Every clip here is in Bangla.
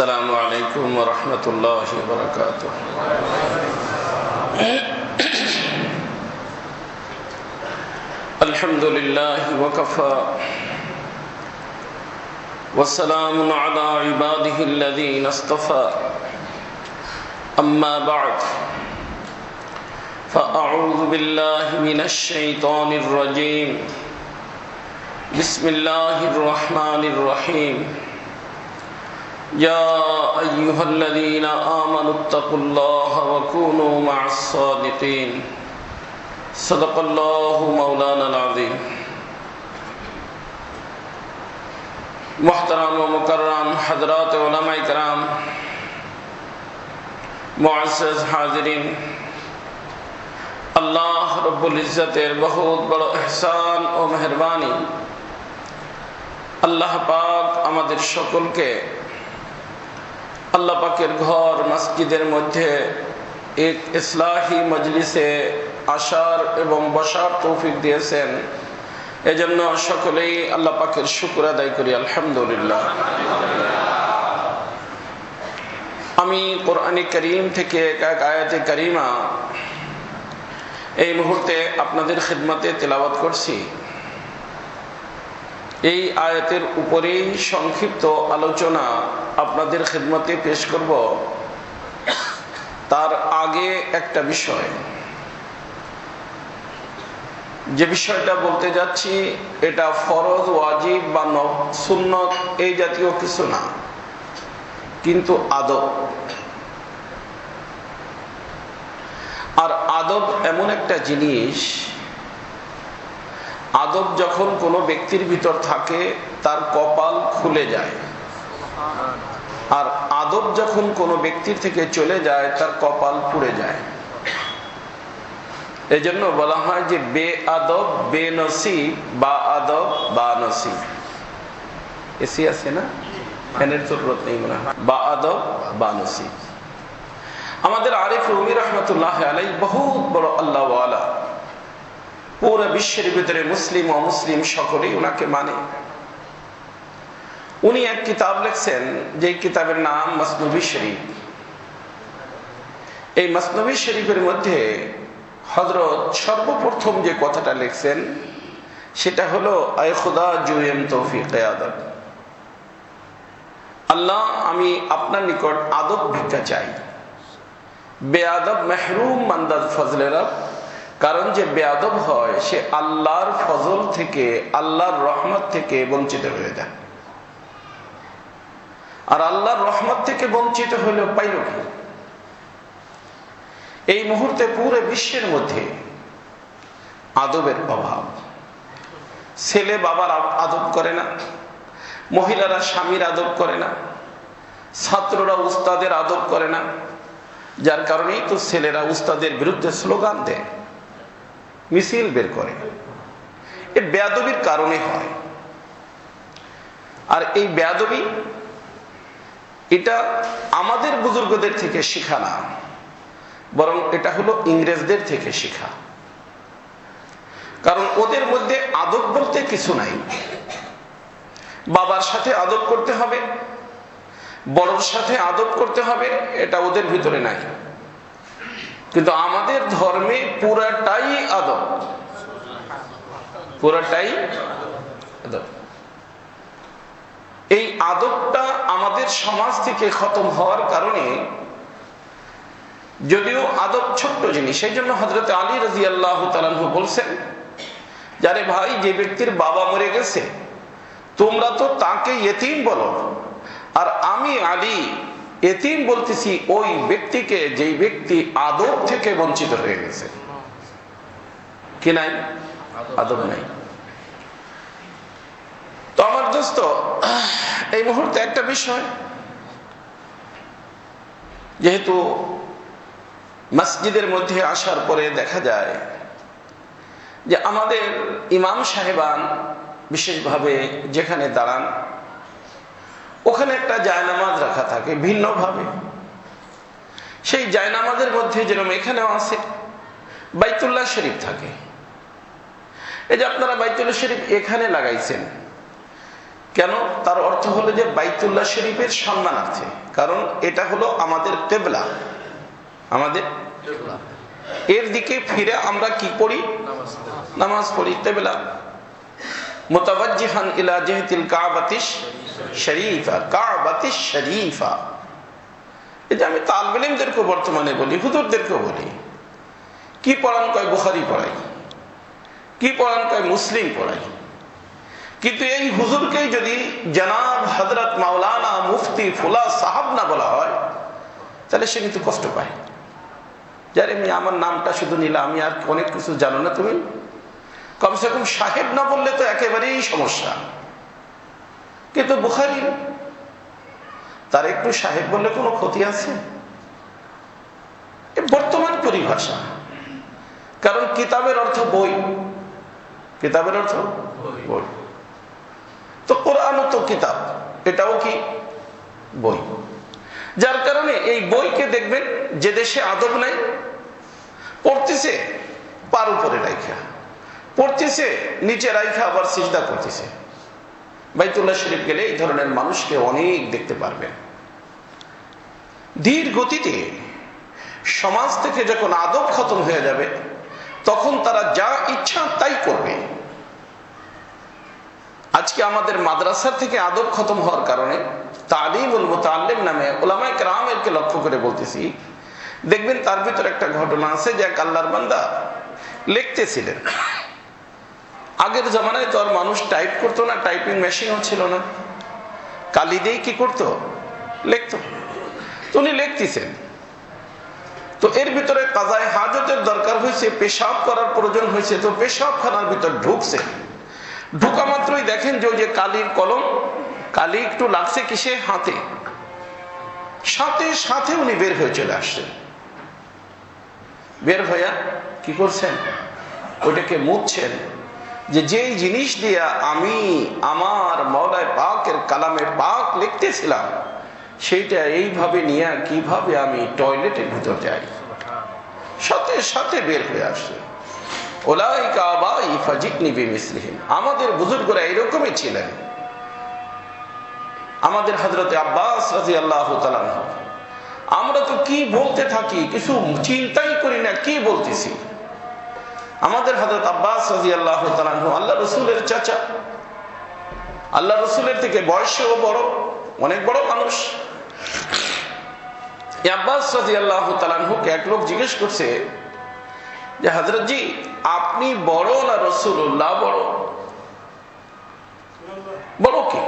السلام عليكم ورحمة الله وبركاته الحمد لله وكفى والسلام على عباده الذين اصطفى أما بعد فأعوذ بالله من الشيطان الرجيم بسم الله الرحمن الرحيم يا أيها الذين آمنوا اتقوا الله وكونوا مع الصادقين. صدق الله مولانا العظيم. محترم و مکرم حضرات علماء کرام، معزز حاضرین، اللہ رب العزت بہت بڑا احسان و مہربانی، اللہ پاک امد شکل کے আল্লাহ পাকের ঘর মসজিদের মধ্যে এক ইসলাহি মজলিসে আসার এবং বসার তৌফিক দিয়েছেন। এজন্য সকলেই আল্লাহ পাকের শুকুর আদায় করি, আলহামদুলিল্লাহ। আমি কোরআনী করিম থেকে এক এক আয়াতে করিমা এই মুহূর্তে আপনাদের খেদমতে তেলাওয়াত করছি। এই আয়াতের উপরেই সংক্ষিপ্ত আলোচনা আপনাদের খেদমতে পেশ করব। তার আগে একটা বিষয়। যে বিষয়টা বলতে যাচ্ছি, এটা ফরজ, ওয়াজিব বা সুন্নত, এই জাতীয় কিছু না। কিন্তু আদব। আর আদব এমন একটা জিনিস, আদব যখন কোনো ব্যক্তির ভিতর থাকে, তার কপাল খুলে যায়। আর আদব যখন কোনো ব্যক্তির থেকে চলে যায়, তার কপাল পুড়ে যায়। এই জন্য বলা হয় যে, বে আদব, বে নসিব, বা আদব, বা নসিব। এসি আছে না? ফ্যানের জরুরত নেই মনে হয়। বা আদব, বা নসিব। আমাদের আরিফ রুমি রহমতুল্লাহ আলাই বহুত বড় আল্লাহ পুরো বিশ্বের ভিতরে মুসলিম ও মুসলিম সকলেই ওনাকে মানে। উনি এক কিতাব লিখছেন যে কিতাবের নাম মসনবী শরীফ। এই মসনবী শরীফের মধ্যে হজরত সর্বপ্রথম যে কথাটা লিখছেন, সেটা হলো জুয়েম আল্লাহ, আমি আপনার নিকট আদব ভিক্ষা চাই। বেআদব মেহরুম মান্দাজ ফজলের কারণ যে বেআদব হয়, সে আল্লাহর ফজল থেকে, আল্লাহর রহমত থেকে বঞ্চিত হয়ে যায়। আর আল্লাহর রহমত থেকে বঞ্চিত হলেও পাইল কি? এই মুহূর্তে পুরো বিশ্বের মধ্যে আদবের অভাব। ছেলে বাবার আদব করে না, মহিলারা স্বামীর আদব করে না, ছাত্ররা উস্তাদের আদব করে না, যার কারণেই তো ছেলেরা উস্তাদের বিরুদ্ধে স্লোগান দেয়, মিছিল বের করে। এ বেয়াদবির কারণে হয়। আর এই বেয়াদবি এটা আমাদের বুজুর্গদের থেকে শিখা না, বরং এটা হলো ইংরেজদের থেকে শেখা। কারণ ওদের মধ্যে আদব বলতে কিছু নাই। বাবার সাথে আদব করতে হবে, বড়র সাথে আদব করতে হবে, এটা ওদের ভিতরে নাই। কিন্তু আমাদের ধর্মে পুরাটাই আদব। পুরাটাই আদব। এই আদবটা আমাদের সমাজ থেকে খতম হওয়ার কারণে যদিও আদব ছোট্ট জিনিস, সেই জন্য হজরত আলী রাজি আল্লাহ বলছেন, যারে ভাই, যে ব্যক্তির বাবা মরে গেছে, তোমরা তো তাকে এতিম বলো। আর আমি, আলী এতিম বলতেছি, ওই ব্যক্তিকে যেই ব্যক্তি আদব থেকে বঞ্চিত হয়ে গেছে। কি নাই? আদব নাই। তো আমার দোস্ত, এই মুহূর্তে একটা বিষয়। যেহেতু মসজিদের মধ্যে আসার পরে দেখা যায় যে আমাদের ইমাম সাহেবান বিশেষভাবে যেখানে দাঁড়ান, ওখানে একটা জায়নামাজ রাখা থাকে ভিন্নভাবে। সেই জায়নামাজের মধ্যে যেরকম এখানেও আছে, বাইতুল্লাহ শরীফ থাকে। এই যে আপনারা বাইতুল্লাহ শরীফ এখানে লাগাইছেন কেন? তার অর্থ হলো যে বাইতুল্লাহ শরীফের সম্মানার্থে। কারণ এটা হলো আমাদের কেবলা। আমাদের এর দিকে ফিরে আমরা কি পড়ি? নামাজ পড়ি। তেবলা মোতাবাজিহান ইলা জেহতিল কাবাতিস শরীফা। কাবাতিস শরীফা। যে আমি তালবেলিমদেরকে বর্তমানে বলি বলি। কি পড়ান কয় বুখারি পড়াই কি পড়ান কয় মুসলিম পড়াই কিন্তু এই হুজুরকেই যদি জানাব হজরত মাওলানা মুফতি ফুলা সাহাব না বলা হয়, তাহলে সে কিন্তু কষ্ট পায়। যার এমনি আমার নামটা শুধু নিলে আমি আর অনেক কিছু জানো না তুমি? কমসে কম সাহেব না বললে তো একেবারেই সমস্যা। কিন্তু বুখারি, তার একটু সাহেব বললে কোনো ক্ষতি আছে? বর্তমান পরিভাষা। কারণ কিতাবের অর্থ বই। কিতাবের অর্থ বই। তো কোরআনও তো কিতাব, এটাও কি বই? যার কারণে এই বইকে দেখবেন যে দেশে আদব নাই, পড়তেছে, পার উপরে রাইখা। পড়তেছে, নিচে রাইখা, আবার সিজদা করতেছে। বাইতুল্লাহ শরীফ গেলে এই ধরনের মানুষকে অনেক দেখতে পারবেন। ধীর গতিতে সমাজ থেকে যখন আদব খতম হয়ে যাবে, তখন তারা যা ইচ্ছা তাই করবে। আজকে আমাদের মাদ্রাসা থেকে আদব খতম হওয়ার কারণে তালিমুল মোতাল্লিম নামে ওলামায় কেরামেরকে লক্ষ্য করে বলতেছি, দেখবেন তার ভিতরে একটা ঘটনা আছে যে এক আল্লাহর বান্দা লিখতেছিলেন। আগের জমানায় তো আর মানুষ টাইপ করতো না টাইপিং মেশিনও ছিল না। কালি দিয়ে কি করতো? লিখতো। তো উনি লিখতেছেন। তো এর ভিতরে কাজায় হাজতের দরকার হয়েছে, পেশাব করার প্রয়োজন হয়েছে, তো পেশাবখানার ভিতর ঢুকছে। ঢুকা মাত্রই দেখেন যে ওই যে কালির কলম, কালি একটু লাগছে কিসে? হাতে। সাথে সাথে উনি বের হয়ে চলে আসছেন। বের হইয়া কি করছেন? ওইটাকে মুছছেন। যে যেই জিনিস দিয়া আমি আমার মৌলায় পাকের কালামে পাক লিখতেছিলাম, সেইটা এইভাবে নিয়ে কীভাবে আমি টয়লেটের ভিতর যাই? সাথে সাথে বের হয়ে আসছে। আমাদের বুজুর্গরা এরকমই ছিলেন। আমাদের হজরতে আব্বাস রাজি আল্লাহ আমরা তো কি বলতে থাকি, কিছু চিন্তাই করি না, কি বলতেছি? আমাদের হজরত আব্বাস রাজি আল্লাহ আল্লাহ রসুলের চাচা। আল্লাহ রসুলের থেকে বয়সেও বড়, অনেক বড় মানুষ। আব্বাস রাজি আল্লাহ তালানহুকে এক লোক জিজ্ঞেস করছে যে হজরত জি, আপনি বড় না রসুল্লাহ বড়? বড় কি?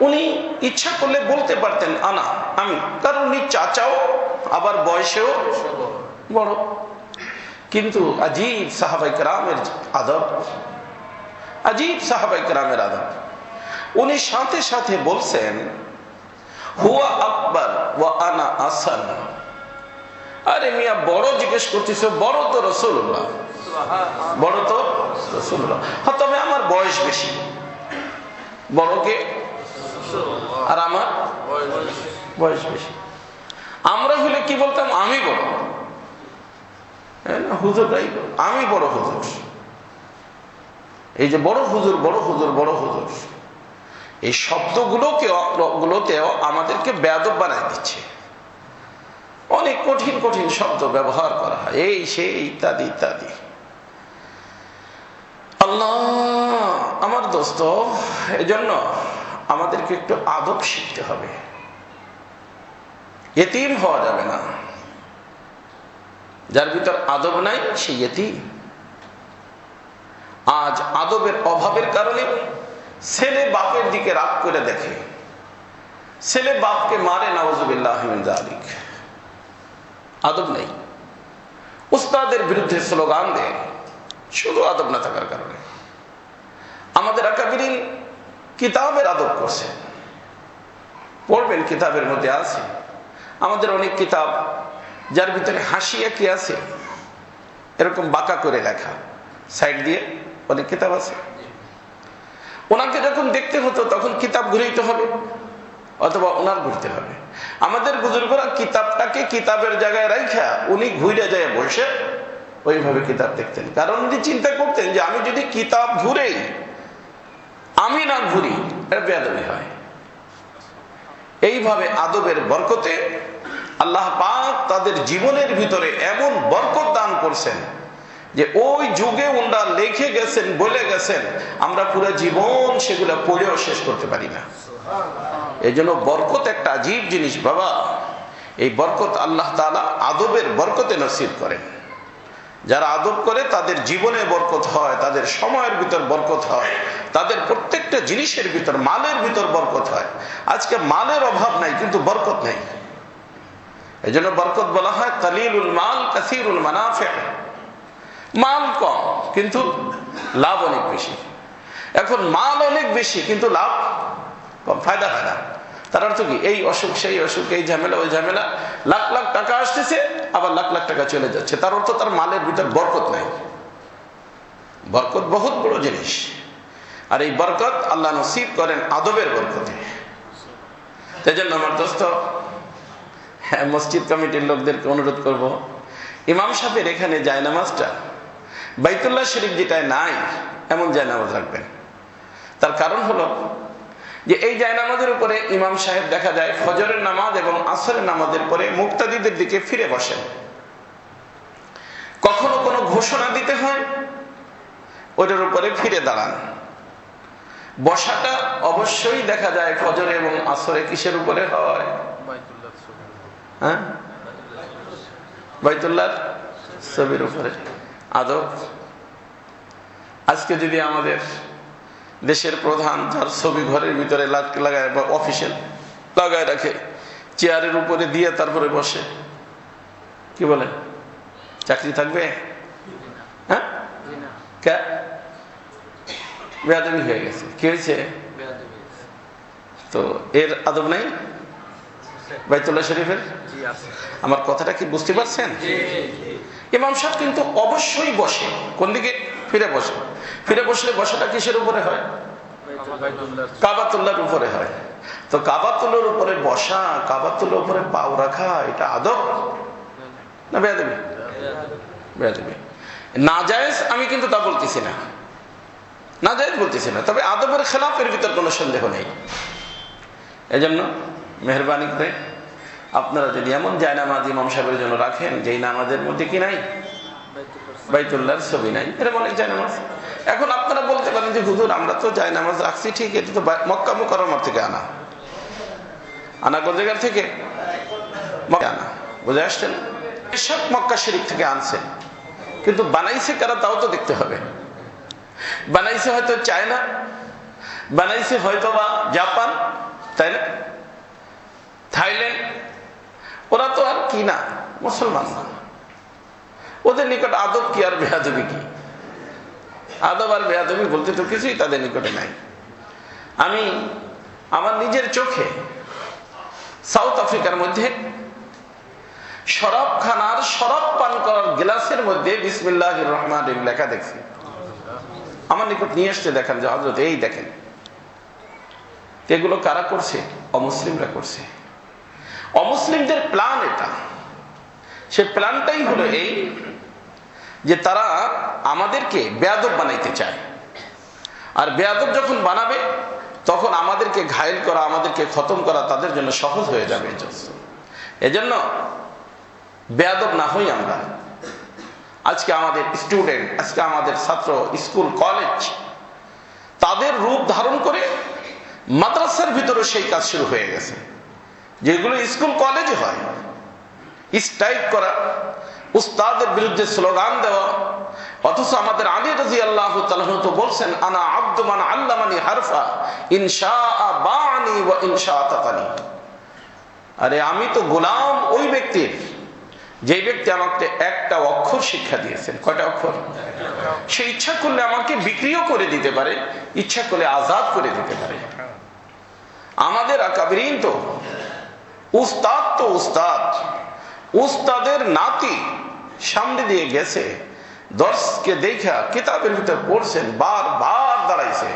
উনি ইচ্ছা করলে বলতে পারতেন, আনা, আমি। কারণ উনি চাচাও, আবার বয়সেও বড়। কিন্তু আজীব সাহাবাই রামের আদব, আজীব সাহাবাই রামের আদব। উনি সাথে সাথে বলছেন, হুয়া আকবর ও আনা আসান আরে মিয়া বড় জিজ্ঞেস করতেছ বড় তো রসুল্লাহ বড় তো রসুল্লাহ হ্যাঁ তবে আমার বয়স বেশি। বড়কে আর আমার? বয়স বেশি। আমরা হলে কি বলতাম? আমি বড়। হুজুরটাই আমি বড় হুজুর। এই যে বড় হুজুর বড় হুজুর বড় হুজুর। এই শব্দগুলোকে গুলোতেও আমাদেরকে বেদব বানায় দিচ্ছে। অনেক কঠিন কঠিন শব্দ ব্যবহার করা হয়। এই, সেই, ইত্যাদি ইত্যাদি। আল্লাহ, আমার দোস্ত, এজন্য আমাদেরকে একটু আদব শিখতে হবে। এতিম হওয়া যাবে না। যার ভিতর আদব নাই সেই এতিম আজ আদবের অভাবের কারণে ছেলে বাপের দিকে রাগ করে দেখে। ছেলে বাপকে মারে নওয়াজুবিল্লাহ আলিক আদব নেই। উস্তাদের বিরুদ্ধে স্লোগান দেয়, শুধু আদব না থাকার কারণে। আমাদের আকাবিরিন কিতাবের আদব করছে। পড়বেন কিতাবের মধ্যে আছে। আমাদের অনেক কিতাব, যার ভিতরে হাসিয়া কি আছে। এরকম বাঁকা করে লেখা। সাইড দিয়ে অনেক কিতাব আছে। ওনাকে যখন দেখতে হতো, তখন কিতাব ঘুরাইতে হবে। অথবা ওনার ঘুরতে হবে। আমাদের বুজুর্গরা কিতাবটাকে কিতাবের জায়গায় রাখা উনি ঘুরে যায় বসে ওইভাবে কিতাব দেখতেন। কারণ উনি চিন্তা করতেন যে আমি যদি কিতাব ঘুরে, আমি না ঘুরি, এটা বেয়াদবি হয়। এইভাবে আদবের বরকতে আল্লাহ পাক তাদের জীবনের ভিতরে এমন বরকত দান করছেন। যে ওই যুগে ওনারা লিখে গেছেন, বলে গেছেন, আমরা পুরো জীবন সেগুলো পড়েও শেষ করতে পারি না। এই জন্য বরকত একটা আজীব জিনিস বাবা। এই বরকত আল্লাহ তালা আদবের বরকতে নসিব করেন। যারা আদব করে, তাদের জীবনে বরকত হয়, তাদের সময়ের ভিতর বরকত হয়, তাদের প্রত্যেকটা জিনিসের ভিতর, মালের ভিতর বরকত হয়। আজকে মালের অভাব নাই, কিন্তু বরকত নেই। এই জন্য বরকত বলা হয়, কালিলুল মাল কাসিরুল মানাফে মাল কম, কিন্তু লাভ অনেক বেশি। এখন মাল অনেক বেশি, কিন্তু লাভ কম। ফায়দা ফায়দা। তার অর্থ কি? এই অসুখ, সেই অসুখ, এই ঝামেলা, ওই ঝামেলা, লাখ লাখ টাকা আসতেছে, আবার লাখ লাখ টাকা চলে যাচ্ছে। তার অর্থ তার মালের ভিতর বরকত নাই। বরকত বহুত বড় জিনিস। আর এই বরকত আল্লাহ নসিব করেন আদবের বরকতে। সেই জন্য আমার দোস্ত হ্যাঁ মসজিদ কমিটির লোকদেরকে অনুরোধ করব। ইমাম সাহেবের এখানে জায়নামাজটা বাইতুল্লাহ শরীফ যেটায় নাই, এমন জায়নামাজ রাখবেন। তার কারণ হলো যে এই জায়নামাজের উপরে ইমাম সাহেব দেখা যায় ফজরের নামাজ এবং আসরের নামাজের পরে মুক্তাদিদের দিকে ফিরে বসেন। কখনো কোনো ঘোষণা দিতে হয়, ওটার উপরে ফিরে দাঁড়ান। বসাটা অবশ্যই দেখা যায় ফজরে এবং আসরে কিসের উপরে হয়? হ্যাঁ? বাইতুল্লাহর ছবির উপরে। আদব। আজকে যদি আমাদের দেশের প্রধান যার ছবি ঘরের ভিতরে লাগায় বা অফিসিয়াল লাগায় রাখে চেয়ারের উপরে দিয়ে তারপরে বসে কি বলে? চাকরি থাকবে? হ্যাঁ? বেয়াদবি হয়ে গেছে। কি হয়েছে? তো এর আদব নাই? বাইতুল্লাহ শরীফের? আমার কথাটা কি বুঝতে পারছেন? ইমাম সাহেব কিন্তু অবশ্যই বসে। কোন দিকে? ফিরে বসে। ফিরে বসলে বসাটা কিসের উপরে হয়? কাবাতুল্লার উপরে হয়। তো কাবাতুল্লার উপরে বসা কাবাতুল্লার উপরে পাও রাখা, এটা আদব? না বেয়া বেয়াদবি? বেয়াদবি। না জায়েজ আমি কিন্তু তা বলতেছি না। না জায়েজ বলতেছি না। তবে আদবের খেলাফের ভিতর কোনো সন্দেহ নেই। এজন্য মেহরবানি করে আপনারা যদি এমন যায় নামাজ ইমাম সাহেবের জন্য রাখেন, যেই নামাজের মধ্যে কি নাই? বাইতুল্লাহর ছবি নাই। অনেক এখন আপনারা বলতে পারেন যে আমরা তো যায় নামাজ রাখছি, ঠিক তো থেকে আনা। আনা জায়গার থেকে? আনা। আসছেন? এসব মক্কা থেকে কিন্তু বানাইছে কারা, তাও তো দেখতে হবে। বানাইছে হয়তো চায়না, বানাইছে হয়তো বা জাপান, তাই না? থাইল্যান্ড ওরা তো আর কি না? মুসলমান না। ওদের নিকট আদব কি আর বেহাদবি কি? আদব আর বেহাদবি বলতে তো কিছুই তাদের নিকটে নাই। আমি আমার নিজের চোখে সাউথ আফ্রিকার মধ্যে শরাব খানার শরাব পান করার গ্লাসের মধ্যে বিসমিল্লাহ রহমান লেখা দেখছি। আমার নিকট নিয়ে এসছে দেখেন যে হজরত এই দেখেন। এগুলো কারা করছে? অমুসলিমরা করছে। অমুসলিমদের প্ল্যান এটা। সে প্ল্যানটাই হলো এই যে তারা আমাদেরকে বেয়াদব বানাইতে চায়। আর বেয়াদব যখন বানাবে, তখন আমাদেরকে ঘায়ল করা, আমাদেরকে খতম করা তাদের জন্য সহজ হয়ে যাবে এজন্য বেয়াদব না হই আমরা। আজকে আমাদের স্টুডেন্ট আজকে আমাদের ছাত্র স্কুল কলেজ তাদের রূপ ধারণ করে মাদ্রাসার ভিতরে সেই কাজ শুরু হয়ে গেছে। যেগুলো স্কুল কলেজে হয়। স্ট্রাইক করা, উস্তাদের বিরুদ্ধে স্লোগান দেওয়া, অথচ আমাদের আলী রাজি আল্লাহ তো বলছেন, আনা আব্দমান আল্লামানি হারফা ইনশা বানি তাতানি আরে আমি তো গোলাম ওই ব্যক্তির, যে ব্যক্তি আমাকে একটা অক্ষর শিক্ষা দিয়েছেন। কয়টা অক্ষর? সে ইচ্ছা করলে আমাকে বিক্রিও করে দিতে পারে, ইচ্ছা করলে আজাদ করে দিতে পারে। আমাদের আকাবরিন তো উস্তাদ তো উস্তাদ। উস্তাদের নাতি সামনে দিয়ে গেছে, দর্শকে দেখা কিতাবের ভিতর পড়ছেন বার বার দাঁড়াইছে।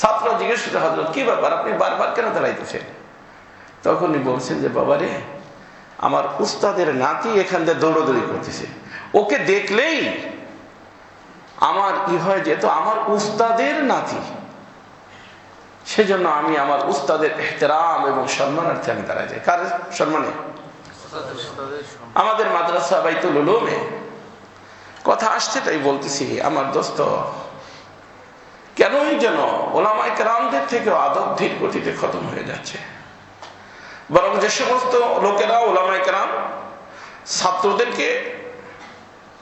ছাত্র জিজ্ঞেস করে হজরত কি ব্যাপার? আপনি বারবার কেন দাঁড়াইতেছেন? তখনই বলছেন যে, বাবারে, আমার উস্তাদের নাতি এখান দিয়ে দৌড়দৌড়ি করতেছে। ওকে দেখলেই আমার ই হয় যেহেতু আমার উস্তাদের নাতি। সেজন্য আমি আমার উস্তাদের এহতেরাম এবং সম্মানার্থে আমি দাঁড়াই যাই। কার সম্মানে? আমাদের মাদ্রাসা বাইতুল উলুমে। কথা আসছে তাই বলতেছি, আমার দোস্ত, কেনই যেন ওলামাই কেরামদের থেকেও আদব ধীর গতিতে খতম হয়ে যাচ্ছে। বরং যে সমস্ত লোকেরা ওলামাই কেরাম ছাত্রদেরকে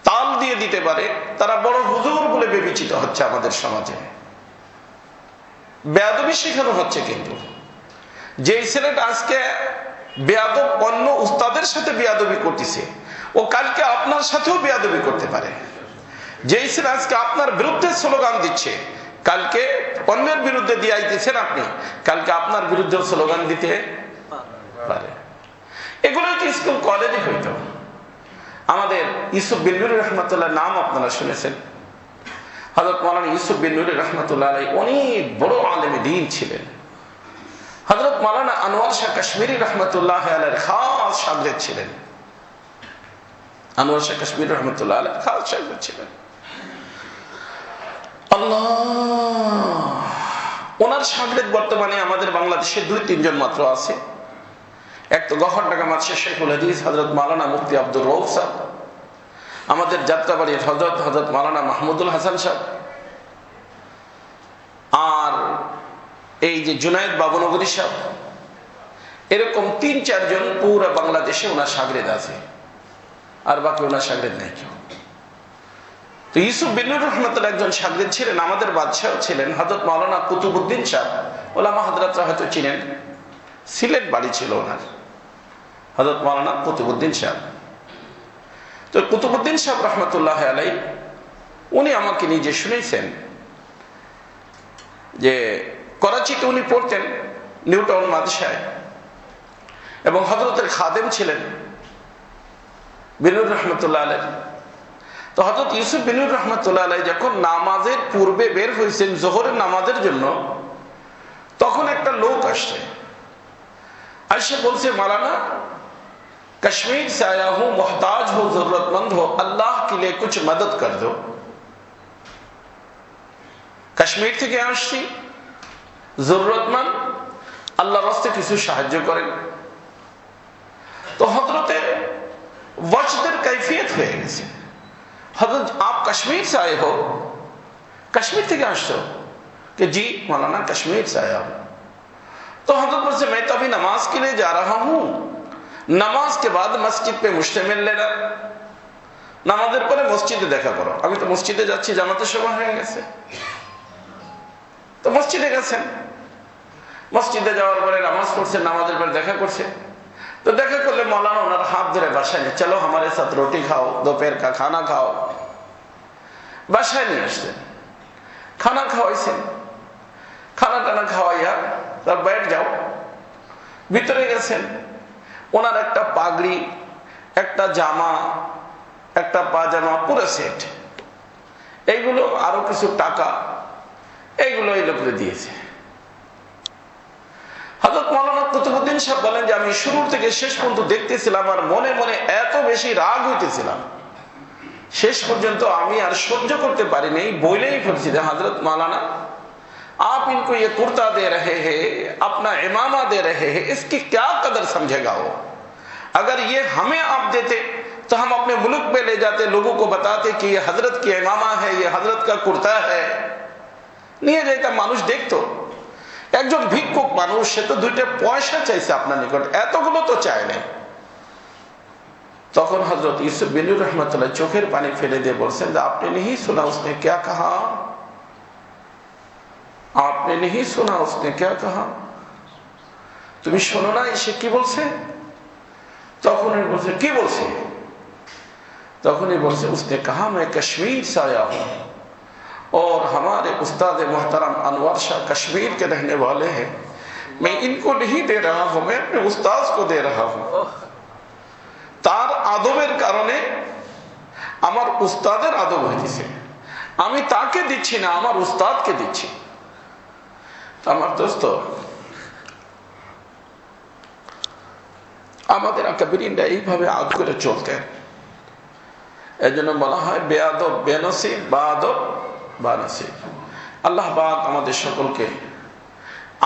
তাল দিয়ে দিতে পারে, তারা বড় হুজুর বলে বিবেচিত হচ্ছে আমাদের সমাজে। বেয়াদবি শেখানো হচ্ছে কিন্তু। যে ছেলেটা আজকে বেয়াদব অন্য উস্তাদের সাথে বেয়াদবি করতেছে, ও কালকে আপনার সাথেও বেয়াদবি করতে পারে। যেই ছেলে আজকে আপনার বিরুদ্ধে স্লোগান দিচ্ছে, কালকে অন্যের বিরুদ্ধে দিয়ে আইতেছেন আপনি, কালকে আপনার বিরুদ্ধে স্লোগান দিতে পারে। এগুলোই তো স্কুল কলেজে হইত। আমাদের ইউসুফ বিনুর রহমতুল্লাহ নাম আপনারা শুনেছেন। হজরত ইউসুফ বিনুর রহমতুল্লাহ আলাই অনেক বড় আলেমে দিন ছিলেন। হজরত আনোয়ার শাহ রহমতুল্লাহ আলের খাস ছিলেন। আনোয়ার শাহ কাশ্মীর রহমতুল্লাহ আলের খাস ছিলেন। ওনার সাগরেদ বর্তমানে আমাদের বাংলাদেশে দুই তিনজন মাত্র আছে। এক তো গহর টাকা শেখুল হাদিস হজরত মালানা মুফতি আব্দুর রৌফ সাহ আমাদের যাত্রাবাড়ির হজরত হজরত মালানা মাহমুদুল হাসান সাহ আর এই যে জুনায়দ বাবুনগরী সাহ এরকম তিন, চারজন পুরো বাংলাদেশে ওনার সাগরেদ আছে। আর বাকি ওনার সাগরেদ নাই কেউ। তো ইউসুফ বিনুর রহমতুল্লাহ একজন সাগরেদ ছিলেন, আমাদের বাদশাহ ছিলেন হজরত মাওলানা কুতুবুদ্দিন সাহ ওলামা হাজরাতরা হয়তো চিনেন। সিলেট বাড়ি ছিল ওনার। হজরত মাওলানা কুতুবুদ্দিন সাহ তো কুতুবুদ্দিন সাহেব রহমতুল্লাহ আলাই উনি আমাকে নিজে শুনেছেন যে করাচিতে উনি পড়তেন নিউটাউন মাদশায় এবং হজরতের খাদেম ছিলেন বিনুর রহমতুল্লাহ আলাই তো হজরত ইউসুফ বিনুর রহমতুল্লাহ আলাই যখন নামাজের পূর্বে বের হয়েছেন, জোহরের নামাজের জন্য, তখন একটা লোক আসছে। আসে বলছে, মালানা کشمیر سے آیا ہوں، محتاج ہو ضرورت مند ہو اللہ کے لیے کچھ مدد کر دو۔ کشمیر تھی کیا آشتی ضرورت مند اللہ رستے کسی شاہجہ کریں تو حضرت وجدر دن کیفیت ہوئے سے۔ حضرت، آپ کشمیر سے آئے ہو۔ کشمیر تھی کیا آشر ہو کہ جی مولانا، کشمیر سے آیا ہوں۔ تو حضرت سے، میں تو ابھی نماز کے لیے جا رہا ہوں۔ নামাজ কে বাদ মসজিদ পে মুশতামিল লেনা। নামাজের পরে মসজিদে দেখা করো। আমি তো মসজিদে যাচ্ছি জামাতের সময় হয়ে গেছে। তো মসজিদে গেছেন। মসজিদে যাওয়ার পরে নামাজ পড়ছেন নামাজের পরে দেখা করছে। তো দেখা করলে মৌলানা ওনার হাত ধরে বাসায় নিয়ে, চলো আমার সাথে রুটি খাও, দোপের কা খানা খাও। বাসায় নিয়ে আসতেন খানা খাওয়াইছেন। খানা টানা খাওয়াইয়া তার বাইরে যাও। ভিতরে গেছেন। ওনার একটা পাগড়ি, একটা জামা, একটা পাজামা, পুরো সেট এইগুলো আরও কিছু টাকা, এইগুলো এই লোকরে দিয়েছে। হজরত মৌলানা কুতুবুদ্দিন সাহেব বলেন যে, আমি শুরুর থেকে শেষ পর্যন্ত দেখতেছিলাম আর মনে মনে এত বেশি রাগ হইতেছিলাম। শেষ পর্যন্ত আমি আর সহ্য করতে পারিনি, বইলেই ফেলছি যে হজরত মৌলানা। آپ ان کو یہ کرتا دے رہے ہیں، اپنا امامہ دے رہے ہیں، اس کی کیا قدر سمجھے گا وہ؟ اگر یہ ہمیں آپ دیتے تو ہم اپنے ملک میں لے جاتے، لوگوں کو بتاتے کہ یہ حضرت کی امامہ ہے یہ حضرت کا کرتا ہے۔ نہیں مانوش دیکھ تو۔ ایک جو بھک مانوش ہے تو چائے نہیں تو حضرت یوسف بن رحمت اللہ چوکھے پانی پھیلے دے بول بولسند آپ نے نہیں سنا اس نے کیا کہا؟ आपने नहीं सुना उसने क्या कहा তুমি শোনো না এসে কি বলছে তখন বলছে কি বলছে তখনই বলছে उसने कहा मैं कश्मीर से आया हूं और हमारे उस्ताद मोहतरम अनवर शाह कश्मीर के रहने वाले हैं मैं इनको नहीं दे रहा हूं मैं अपने उस्ताद को दे रहा हूं তার আদবের কারণে আমার উস্তাদের আদব হয়েছে আমি তাকে দিচ্ছি না আমার উস্তাদকে দিচ্ছি আমার দোস্ত, আমাদের আকাবিরিনরা এইভাবে আদ করে চলতেন। জন্য বলা হয় বেআদব, বেনসিব বা আদব বা আল্লাহ বাদ আমাদের সকলকে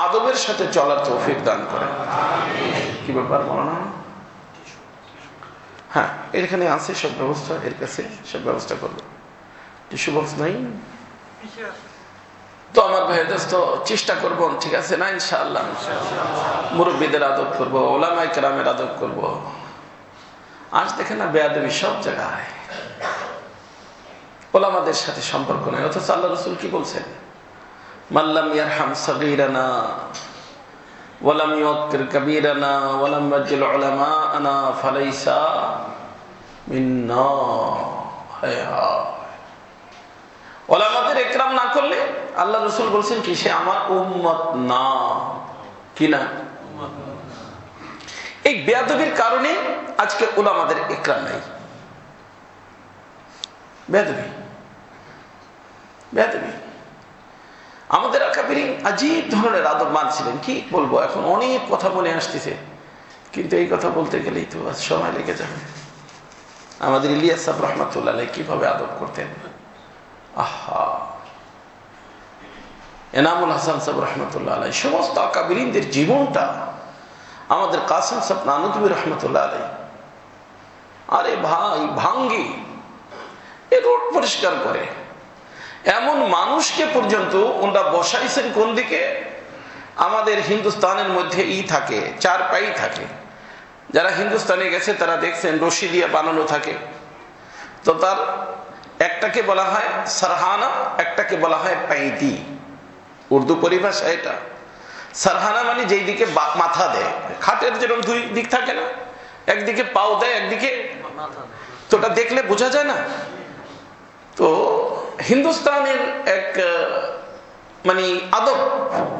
আদবের সাথে চলার তৌফিক দান করেন। কি ব্যাপার মৌলানা হ্যাঁ এখানে আছে সব ব্যবস্থা, এর কাছে সব ব্যবস্থা করব। টিস্যু বক্স নাই? তো আমার ভাইদের তো চেষ্টা করব, ঠিক আছে না, ইনশাআল্লাহ। মুরব্বীদের আদব করব ওলামাই কেরামের আদব করব। আজ দেখেন না, বেয়াদবি সব জায়গায়। ওলামাদের সাথে সম্পর্ক নেই, অথচ আল্লাহ রসুল কি বলছেন? মাল্লাম ইয়ারহাম সগীরানা ওয়ালাম ইউক্কির কবীরানা ওয়ালাম ইয়াজিল উলামাআনা, ফালাইসা মিন্না। হায়। ওলামাদের একরাম না করলে আল্লাহ রসুল বলছেন কি, সে আমার উম্মত না। কি না? এই বেয়াদবির কারণে আজকে ওলামাদের একরাম নাই। বেয়াদবি। বেয়াদবি। আমাদের আকাবিরি আজীব ধরনের আদব মানছিলেন, কি বলব, এখন অনেক কথা মনে আসতেছে। কিন্তু এই কথা বলতে গেলেই তো সময় লেগে যাবে। আমাদের ইলিয়াস সাহেব রহমতুল্লাহ কীভাবে আদব করতেন? আহা। এনামুল হাসান সাহেব রহমতুল্লাহ আলাই সমস্ত আকাবিরিনদের জীবনটা আমাদের কাসিম সাহেব নানুদ্দিন রহমতুল্লাহ আলাই আরে ভাই, ভাঙ্গি। এ রোড পরিষ্কার করে। এমন মানুষকে পর্যন্ত ওনারা বসাইছেন কোন দিকে? আমাদের হিন্দুস্তানের মধ্যে ই থাকে চার পাই থাকে। যারা হিন্দুস্তানে গেছে তারা দেখছেন রশি দিয়ে বানানো থাকে। তো তার একটাকে বলা হয় সারহানা, একটাকে বলা হয় পাইতি। উর্দু পরিভাষা এটা। সারহানা মানে যেই দিকে মাথা দেয়। খাটের যেরকম দুই দিক থাকে না, একদিকে পাও দেয়, একদিকে তো ওটা দেখলে বোঝা যায় না। তো হিন্দুস্তানের এক মানে আদব,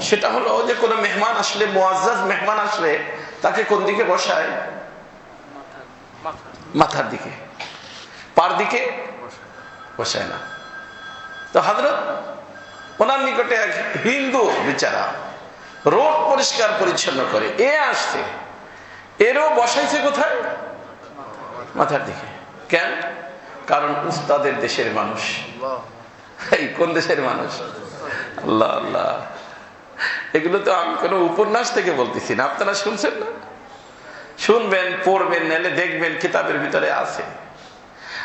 সেটা হলো যে কোনো মেহমান আসলে মোয়াজ মেহমান আসলে তাকে কোন দিকে বসায়? মাথার দিকে। পার দিকে বসায় না তো হাজরত ওনার নিকটে এক হিন্দু বিচারা রোড পরিষ্কার পরিচ্ছন্ন করে, এ আসছে। এরও বসাইছে কোথায়? মাথার দিকে। কেন? কারণ উস্তাদের দেশের মানুষ। এই কোন দেশের মানুষ? আল্লাহ আল্লাহ। এগুলো তো আমি কোনো উপন্যাস থেকে বলতেছি না, আপনারা শুনছেন না? শুনবেন, পড়বেন, নাহলে দেখবেন, কিতাবের ভিতরে আছে।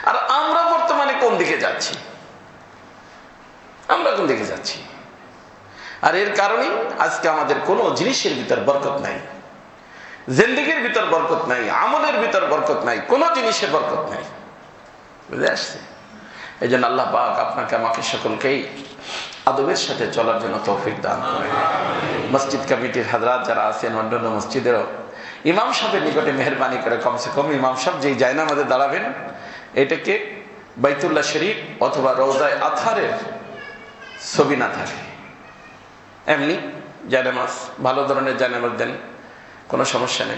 আর আমরা বর্তমানে কোন দিকে যাচ্ছি? আমরা কোন দিকে যাচ্ছি? আর এর কারণে আজকে আমাদের কোনো জিনিসের ভিতর বরকত নাই। জিন্দিগির ভিতর বরকত নাই, আমলের ভিতর বরকত নাই, কোনো জিনিসের বরকত নাই। বুঝে আসছে? এই জন্য আল্লাহ পাক আপনাকে, আমাকে সকলকেই আদবের সাথে চলার জন্য তৌফিক দান করে মসজিদ কমিটির হাজরাত যারা আছেন, অন্যান্য মসজিদেরও ইমাম সাহেবের নিকটে মেহরবানি করে কমসে কম ইমাম সাহেব যেই জায়না আমাদের দাঁড়াবেন এটাকে বাইতুল্লাহ শরীফ অথবা রৌদায় আথারের ছবি না থাকে। এমনি জায়নামাজ, ভালো ধরনের জায়নামাজ দেন, কোনো সমস্যা নেই।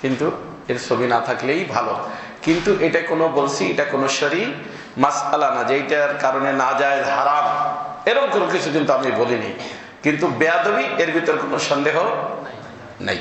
কিন্তু এর ছবি না থাকলেই ভালো। কিন্তু এটা কোনো বলছি, এটা কোনো শরীর মাস আলা না যেটার কারণে না যায় হারাম। এরকম কোনো কিছু কিন্তু আমি বলিনি। কিন্তু বেয়াদবি এর ভিতর কোনো সন্দেহ নাই।